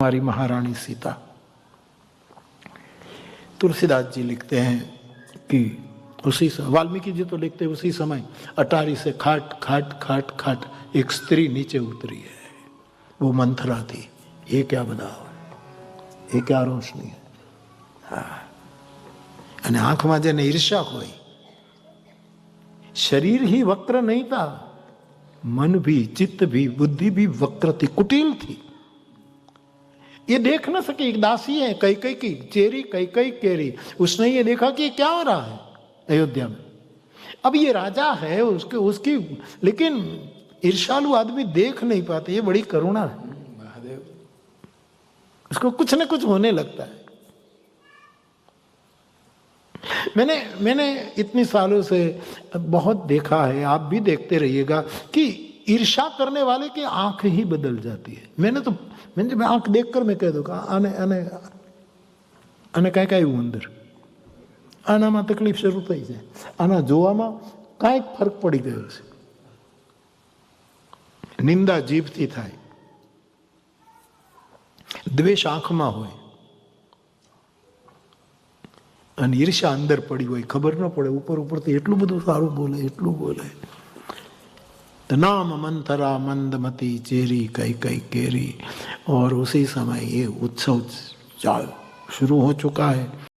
हमारी महारानी सीता तुलसीदास जी लिखते हैं कि उसी समय वाल्मीकि जी तो लिखते हैं उसी समय अटारी से खाट खाट खाट खाट एक स्त्री नीचे उतरी है वो मंथरा थी ये क्या बताओ ये क्या रोशनी है હા. અને આંખમાં જેને ઈર્ષા હોય शरीर ही वक्र नहीं था मन भी चित्त भी बुद्धि भी वक्र थी कुटिल थी ये देख ना सके एक दासी है कई कई की चेरी कई कई केरी। उसने ये देखा कि क्या हो रहा है अयोध्या में। अब ये राजा है उसके उसकी लेकिन ईर्षालु आदमी देख नहीं पाते ये बड़ी करुणा है। उसको कुछ ना कुछ होने लगता है। मैंने मैंने इतनी सालों से बहुत देखा है आप भी देखते रहिएगा कि ईर्षा करने वाले की आंख ही बदल जाती है मैंने तो मैंने मैं आंख देखकर मैं कह दूंगा आने आने આને કાંઈક આવ્યું અંદર આનામાં તકલીફ શરૂ થઈ જાય આના જોવામાં કાંઈક ફરક પડી ગયો છે નિંદા જીભથી થાય દ્વેષ આંખમાં હોય અને ઈર્ષા અંદર પડી હોય ખબર ન પડે ઉપર ઉપરથી એટલું બધું સારું બોલે એટલું બોલે तो नाम मंथरा मंदमती चेरी, कई कई केरी। और उसी समय ये उत्सव चाल शुरू हो चुका है।